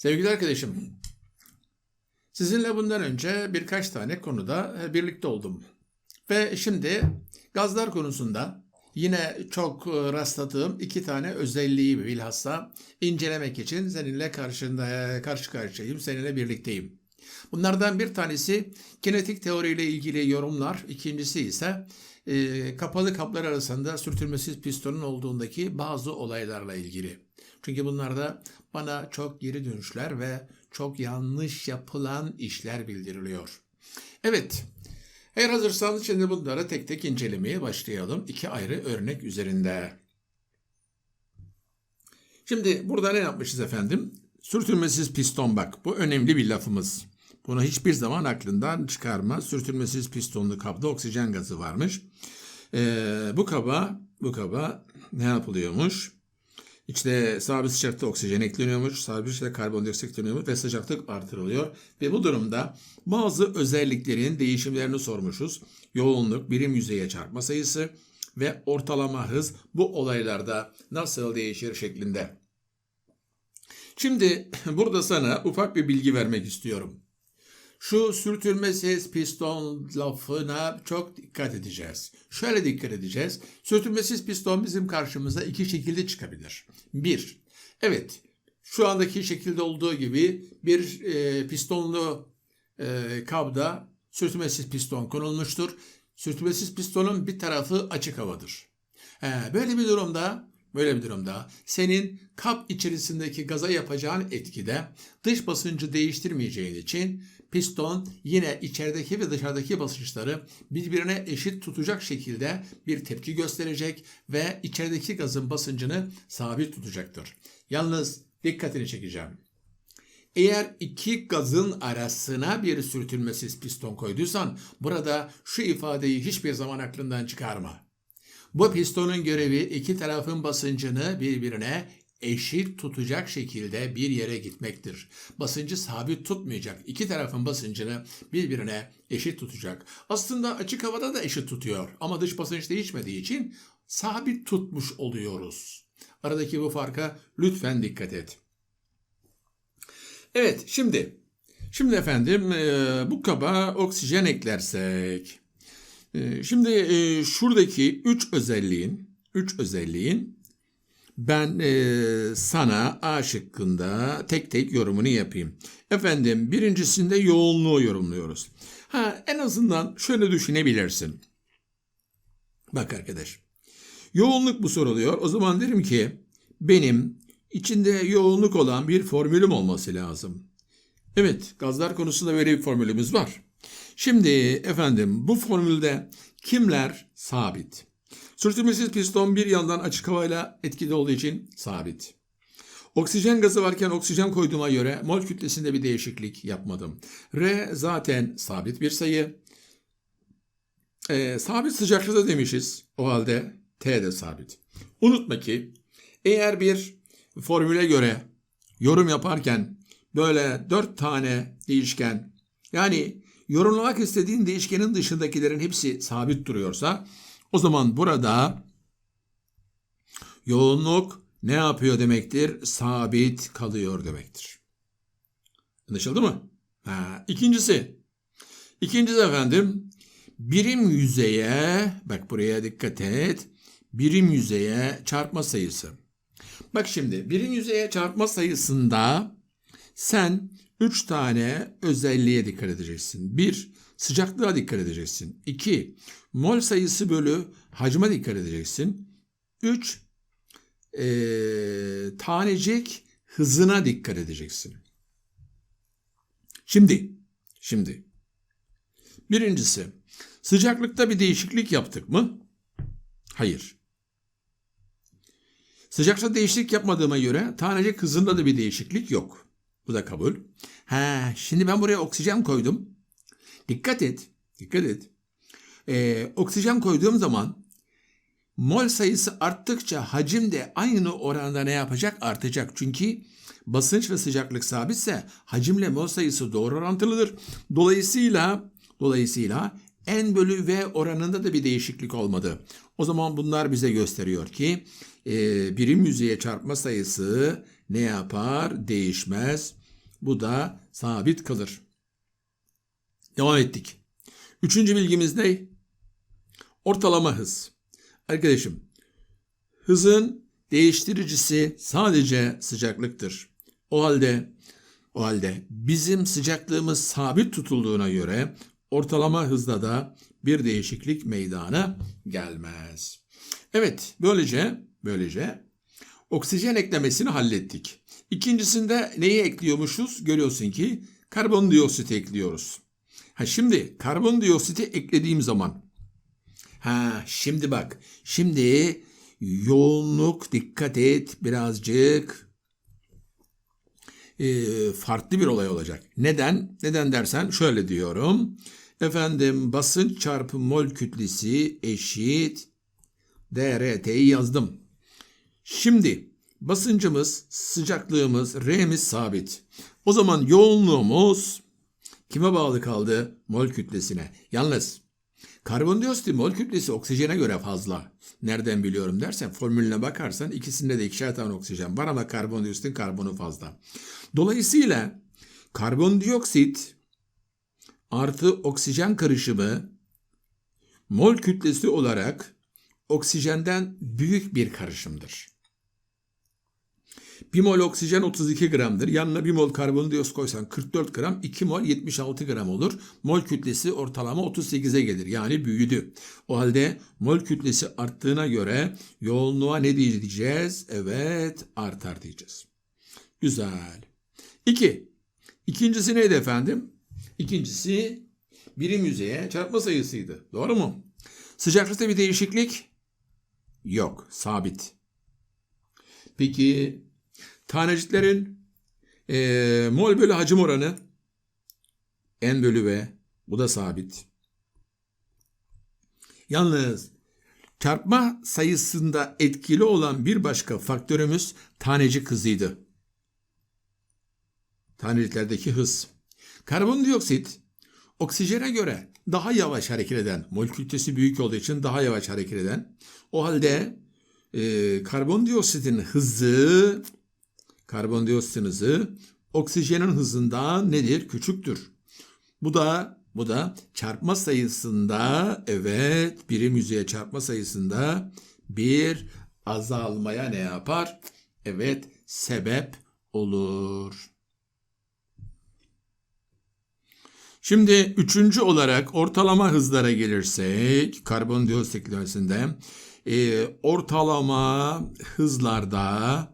Sevgili arkadaşım, sizinle bundan önce birkaç tane konuda e, birlikte oldum. Ve şimdi gazlar konusunda yine çok e, rastladığım iki tane özelliği bilhassa incelemek için seninle karşında, karşı karşıyayım, seninle birlikteyim. Bunlardan bir tanesi kinetik teoriyle ilgili yorumlar, ikincisi ise e, kapalı kaplar arasında sürtünmesiz pistonun olduğundaki bazı olaylarla ilgili. Çünkü bunlarda bana çok geri dönüşler ve çok yanlış yapılan işler bildiriliyor. Evet, eğer hazırsan şimdi bunları tek tek incelemeye başlayalım. İki ayrı örnek üzerinde. Şimdi burada ne yapmışız efendim? Sürtünmesiz piston bak. Bu önemli bir lafımız. Bunu hiçbir zaman aklından çıkarma. Sürtünmesiz pistonlu kabda oksijen gazı varmış. Ee, bu kaba, bu kaba ne yapılıyormuş? İçte sabit sıcaklıkta oksijen ekleniyormuş, sabit sıcaklıkta karbondioksit ekleniyormuş ve sıcaklık artırılıyor. Ve bu durumda bazı özelliklerin değişimlerini sormuşuz. Yoğunluk, birim yüzeye çarpma sayısı ve ortalama hız bu olaylarda nasıl değişir şeklinde. Şimdi burada sana ufak bir bilgi vermek istiyorum. Şu sürtünmesiz piston lafına çok dikkat edeceğiz. Şöyle dikkat edeceğiz. Sürtünmesiz piston bizim karşımıza iki şekilde çıkabilir. Bir, evet şu andaki şekilde olduğu gibi bir e, pistonlu e, kabda sürtünmesiz piston konulmuştur. Sürtünmesiz pistonun bir tarafı açık havadır. He, böyle bir durumda Böyle bir durumda senin kap içerisindeki gaza yapacağın etkide dış basıncı değiştirmeyeceğin için piston yine içerideki ve dışarıdaki basınçları birbirine eşit tutacak şekilde bir tepki gösterecek ve içerideki gazın basıncını sabit tutacaktır. Yalnız dikkatini çekeceğim. Eğer iki gazın arasına bir sürtünmesiz piston koyduysan burada şu ifadeyi hiçbir zaman aklından çıkarma. Bu pistonun görevi iki tarafın basıncını birbirine eşit tutacak şekilde bir yere gitmektir. Basıncı sabit tutmayacak. İki tarafın basıncını birbirine eşit tutacak. Aslında açık havada da eşit tutuyor ama dış basınç değişmediği için sabit tutmuş oluyoruz. Aradaki bu farka lütfen dikkat et. Evet şimdi şimdi efendim bu kaba oksijen eklersek ee, şimdi e, şuradaki üç özelliğin, üç özelliğin ben e, sana A şıkkında tek tek yorumunu yapayım. Efendim birincisinde yoğunluğu yorumluyoruz. Ha en azından şöyle düşünebilirsin. Bak arkadaş. Yoğunluk bu soruluyor. O zaman derim ki benim içinde yoğunluk olan bir formülüm olması lazım. Evet gazlar konusunda böyle bir formülümüz var. Şimdi efendim bu formülde kimler sabit? Sürtünmesiz piston bir yandan açık havayla etkili olduğu için sabit. Oksijen gazı varken oksijen koyduğuma göre mol kütlesinde bir değişiklik yapmadım. R zaten sabit bir sayı. Ee, sabit sıcaklıkta demişiz. O halde T de sabit. Unutma ki eğer bir formüle göre yorum yaparken böyle dört tane değişken yani yorumlamak istediğin değişkenin dışındakilerin hepsi sabit duruyorsa o zaman burada yoğunluk ne yapıyor demektir? Sabit kalıyor demektir. Anlaşıldı mı? Ha, ikincisi. İkincisi efendim birim yüzeye bak buraya dikkat et. Birim yüzeye çarpma sayısı. Bak şimdi birim yüzeye çarpma sayısında sen Üç tane özelliğe dikkat edeceksin. Bir, sıcaklığa dikkat edeceksin. İki, mol sayısı bölü hacme dikkat edeceksin. Üç, e, tanecik hızına dikkat edeceksin. Şimdi, şimdi. Birincisi, sıcaklıkta bir değişiklik yaptık mı? Hayır. Sıcakta değişiklik yapmadığıma göre tanecik hızında da bir değişiklik yok. Bu da kabul. Ha, şimdi ben buraya oksijen koydum. Dikkat et. Dikkat et. Ee, oksijen koyduğum zaman mol sayısı arttıkça hacim de aynı oranda ne yapacak? Artacak. Çünkü basınç ve sıcaklık sabitse hacimle mol sayısı doğru orantılıdır. Dolayısıyla dolayısıyla N bölü V oranında da bir değişiklik olmadı. O zaman bunlar bize gösteriyor ki e, birim yüzeye çarpma sayısı ne yapar? Değişmez. Bu da sabit kalır. Devam ettik. Üçüncü bilgimiz ne? Ortalama hız. Arkadaşım, hızın değiştiricisi sadece sıcaklıktır. O halde o halde bizim sıcaklığımız sabit tutulduğuna göre ortalama hızda da bir değişiklik meydana gelmez. Evet, böylece böylece oksijen eklemesini hallettik. İkincisinde neyi ekliyormuşuz? Görüyorsun ki karbondioksit ekliyoruz. Ha şimdi karbondioksiti eklediğim zaman ha şimdi bak. Şimdi yoğunluk dikkat et birazcık e, farklı bir olay olacak. Neden? Neden dersen şöyle diyorum. Efendim basınç çarpı mol kütlesi eşit DRT'yi yazdım. Şimdi basıncımız, sıcaklığımız, R'miz sabit. O zaman yoğunluğumuz kime bağlı kaldı? Mol kütlesine. Yalnız karbondioksitin mol kütlesi oksijene göre fazla. Nereden biliyorum dersen formülüne bakarsan ikisinde de ikişer tane oksijen var ama karbondioksitin karbonu fazla. Dolayısıyla karbondioksit artı oksijen karışımı mol kütlesi olarak oksijenden büyük bir karışımdır. 1 mol oksijen 32 gramdır. Yanına 1 mol karbondioksit koysan 44 gram, 2 mol 76 gram olur. Mol kütlesi ortalama 38'e gelir. Yani büyüdü. O halde mol kütlesi arttığına göre yoğunluğa ne diyeceğiz? Evet artar diyeceğiz. Güzel. 2. İkincisi neydi efendim? İkincisi birim yüzeye çarpma sayısıydı. Doğru mu? Sıcaklıkta bir değişiklik yok. Sabit. Peki taneciklerin e, mol bölü hacim oranı n bölü v bu da sabit. Yalnız çarpma sayısında etkili olan bir başka faktörümüz tanecik hızıydı. Taneciklerdeki hız. Karbondioksit oksijene göre daha yavaş hareket eden, mol kütlesi büyük olduğu için daha yavaş hareket eden. O halde e, karbondioksitin hızı karbondioksitin hızı oksijenin hızından nedir? Küçüktür. Bu da bu da çarpma sayısında evet birim yüzeye çarpma sayısında bir azalmaya ne yapar? Evet sebep olur. Şimdi üçüncü olarak ortalama hızlara gelirsek karbondioksit eklemesinde e, ortalama hızlarda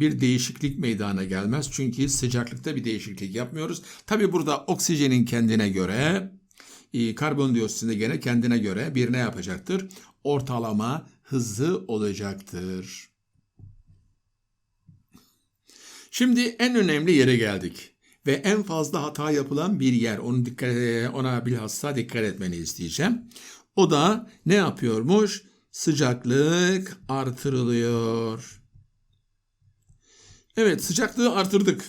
bir değişiklik meydana gelmez. Çünkü sıcaklıkta bir değişiklik yapmıyoruz. Tabi burada oksijenin kendine göre e, karbondioksitin de gene kendine göre bir ne yapacaktır? Ortalama hızı olacaktır. Şimdi en önemli yere geldik ve en fazla hata yapılan bir yer. Onu dikkat ona bilhassa dikkat etmeni isteyeceğim. O da ne yapıyormuş? Sıcaklık artırılıyor. Evet, sıcaklığı artırdık.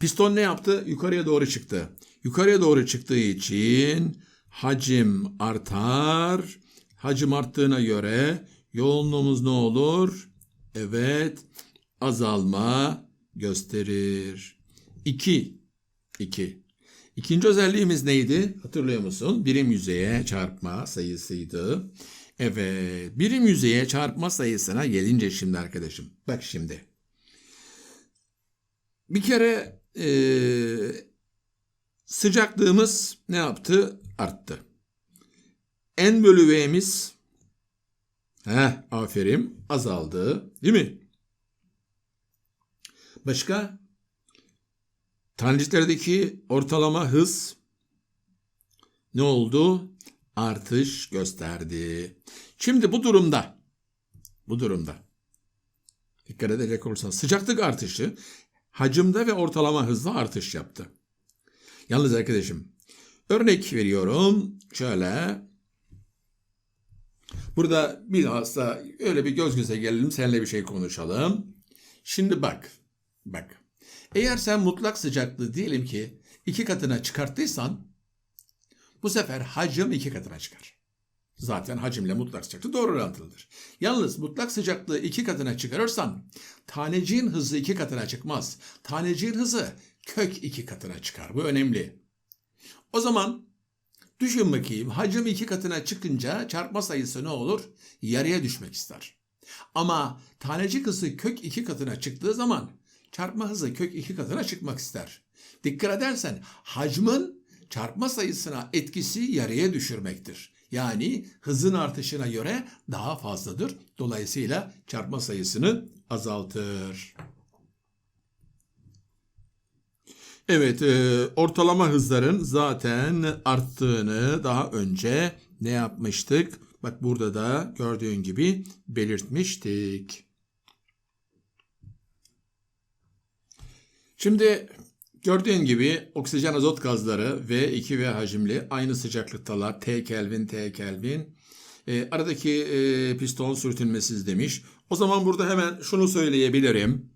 Piston ne yaptı? Yukarıya doğru çıktı. Yukarıya doğru çıktığı için hacim artar. Hacim arttığına göre yoğunluğumuz ne olur? Evet, azalma gösterir. 2. 2. İkinci özelliğimiz neydi? Hatırlıyor musun? Birim yüzeye çarpma sayısıydı. Evet, birim yüzeye çarpma sayısına gelince şimdi arkadaşım. Bak şimdi. Bir kere e, sıcaklığımız ne yaptı? Arttı. N bölü V'miz heh, aferin azaldı. Değil mi? Başka? Taneciklerdeki ortalama hız ne oldu? Artış gösterdi. Şimdi bu durumda bu durumda dikkat edecek olursanız sıcaklık artışı hacimde ve ortalama hızla artış yaptı. Yalnız arkadaşım örnek veriyorum şöyle burada bir hasta öyle bir göz göze gelelim seninle bir şey konuşalım. Şimdi bak bak eğer sen mutlak sıcaklığı diyelim ki iki katına çıkarttıysan bu sefer hacim iki katına çıkar. Zaten hacimle mutlak sıcaklık doğru orantılıdır. Yalnız mutlak sıcaklığı iki katına çıkarırsan taneciğin hızı iki katına çıkmaz. Taneciğin hızı kök 2 katına çıkar. Bu önemli. O zaman düşün bakayım hacim 2 katına çıkınca çarpma sayısı ne olur? Yarıya düşmek ister. Ama tanecik hızı kök 2 katına çıktığı zaman çarpma hızı kök 2 katına çıkmak ister. Dikkat edersen hacmin çarpma sayısına etkisi yarıya düşürmektir. Yani hızın artışına göre daha fazladır. Dolayısıyla çarpma sayısını azaltır. Evet, e, ortalama hızların zaten arttığını daha önce ne yapmıştık? Bak burada da gördüğün gibi belirtmiştik. Şimdi gördüğün gibi oksijen azot gazları V2 V hacimli aynı sıcaklıktalar. T Kelvin T Kelvin. E, aradaki e, piston sürtünmesiz demiş. O zaman burada hemen şunu söyleyebilirim.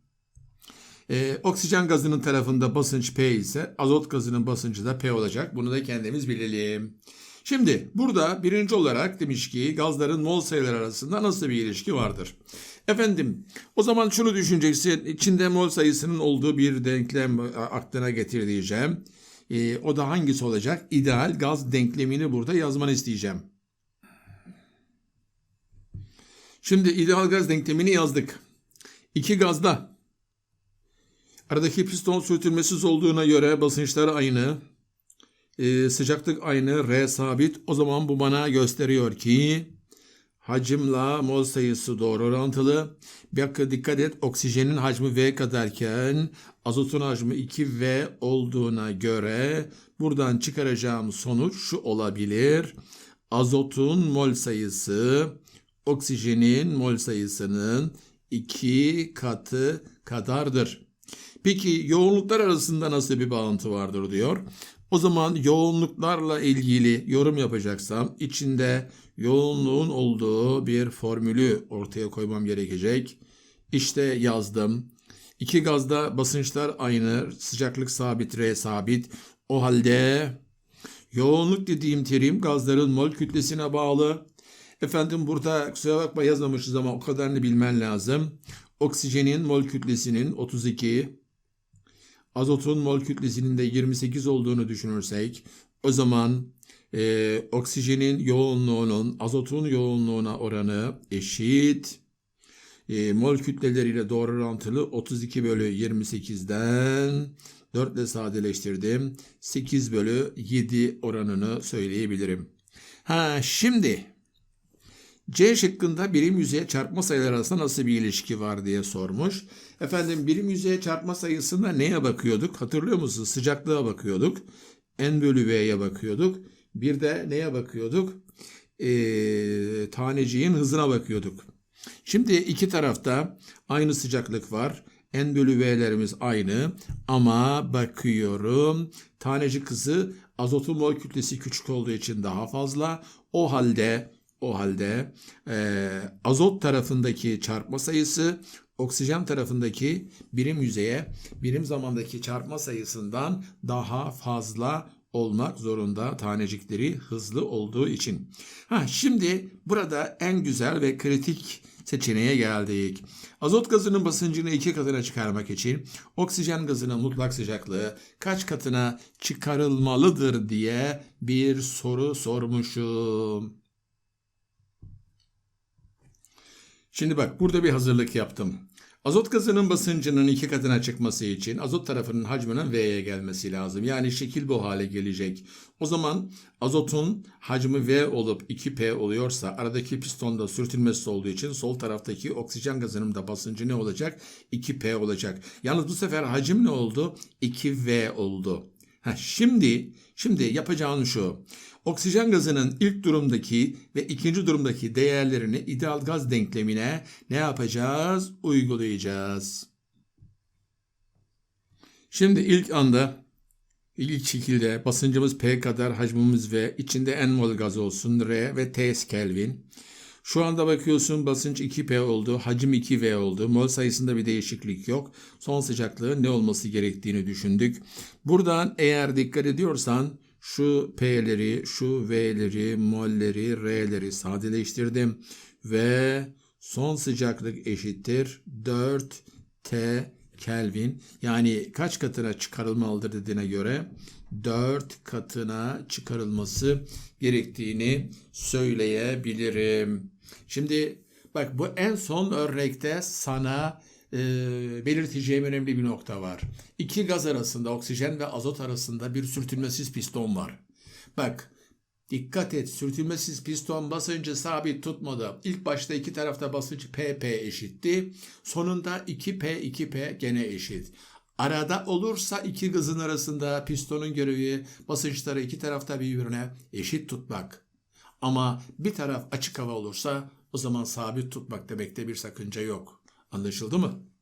E, oksijen gazının tarafında basınç P ise azot gazının basıncı da P olacak. Bunu da kendimiz bilelim. Şimdi burada birinci olarak demiş ki gazların mol sayıları arasında nasıl bir ilişki vardır? Efendim o zaman şunu düşüneceksin. İçinde mol sayısının olduğu bir denklem aklına getir diyeceğim. E, o da hangisi olacak? İdeal gaz denklemini burada yazmanı isteyeceğim. Şimdi ideal gaz denklemini yazdık. İki gazda aradaki piston sürtünmesiz olduğuna göre basınçları aynı. Ee, sıcaklık aynı. R sabit. O zaman bu bana gösteriyor ki hacimla mol sayısı doğru orantılı. Bir dikkat et. Oksijenin hacmi V kadarken azotun hacmi 2V olduğuna göre buradan çıkaracağım sonuç şu olabilir. Azotun mol sayısı oksijenin mol sayısının iki katı kadardır. Peki yoğunluklar arasında nasıl bir bağıntı vardır diyor. O zaman yoğunluklarla ilgili yorum yapacaksam içinde yoğunluğun olduğu bir formülü ortaya koymam gerekecek. İşte yazdım. İki gazda basınçlar aynı, sıcaklık sabit, R sabit. O halde yoğunluk dediğim terim gazların mol kütlesine bağlı. Efendim burada kusura bakma yazmamışız ama o kadarını bilmen lazım. Oksijenin mol kütlesinin 32, azotun mol kütlesinin de 28 olduğunu düşünürsek o zaman e, oksijenin yoğunluğunun azotun yoğunluğuna oranı eşit. E, mol kütleleriyle doğru orantılı 32 bölü 28'den 4 ile sadeleştirdim. 8 bölü 7 oranını söyleyebilirim. Ha şimdi C şıkkında birim yüzeye çarpma sayıları arasında nasıl bir ilişki var diye sormuş. Efendim birim yüzeye çarpma sayısında neye bakıyorduk? Hatırlıyor musunuz? Sıcaklığa bakıyorduk. N bölü V'ye bakıyorduk. Bir de neye bakıyorduk? Ee, taneciğin hızına bakıyorduk. Şimdi iki tarafta aynı sıcaklık var. N bölü V'lerimiz aynı ama bakıyorum tanecik hızı azotun mol kütlesi küçük olduğu için daha fazla. O halde o halde e, azot tarafındaki çarpma sayısı oksijen tarafındaki birim yüzeye birim zamandaki çarpma sayısından daha fazla olmak zorunda tanecikleri hızlı olduğu için. Ha şimdi burada en güzel ve kritik seçeneğe geldik. Azot gazının basıncını iki katına çıkarmak için oksijen gazının mutlak sıcaklığı kaç katına çıkarılmalıdır diye bir soru sormuşum. Şimdi bak burada bir hazırlık yaptım. Azot gazının basıncının iki katına çıkması için azot tarafının hacminin V'ye gelmesi lazım. Yani şekil bu hale gelecek. O zaman azotun hacmi V olup 2P oluyorsa aradaki pistonda sürtünmesi olduğu için sol taraftaki oksijen gazının da basıncı ne olacak? 2P olacak. Yalnız bu sefer hacim ne oldu? 2V oldu. Ha, şimdi şimdi yapacağın şu. Oksijen gazının ilk durumdaki ve ikinci durumdaki değerlerini ideal gaz denklemine ne yapacağız? Uygulayacağız. Şimdi ilk anda ilk şekilde basıncımız P kadar hacmimiz V içinde N mol gaz olsun R ve T Kelvin. Şu anda bakıyorsun basınç 2P oldu, hacim 2V oldu. Mol sayısında bir değişiklik yok. Son sıcaklığın ne olması gerektiğini düşündük. Buradan eğer dikkat ediyorsan şu P'leri, şu V'leri, molleri, R'leri sadeleştirdim. Ve son sıcaklık eşittir 4 T Kelvin. Yani kaç katına çıkarılmalıdır dediğine göre 4 katına çıkarılması gerektiğini söyleyebilirim. Şimdi bak bu en son örnekte sana e, belirteceğim önemli bir nokta var. İki gaz arasında oksijen ve azot arasında bir sürtünmesiz piston var. Bak dikkat et sürtünmesiz piston basıncı sabit tutmadı. İlk başta iki tarafta basınç PP eşitti. Sonunda 2P 2P gene eşit. Arada olursa iki gazın arasında pistonun görevi basınçları iki tarafta birbirine eşit tutmak. Ama bir taraf açık hava olursa o zaman sabit tutmak demekte bir sakınca yok. Anlaşıldı mı?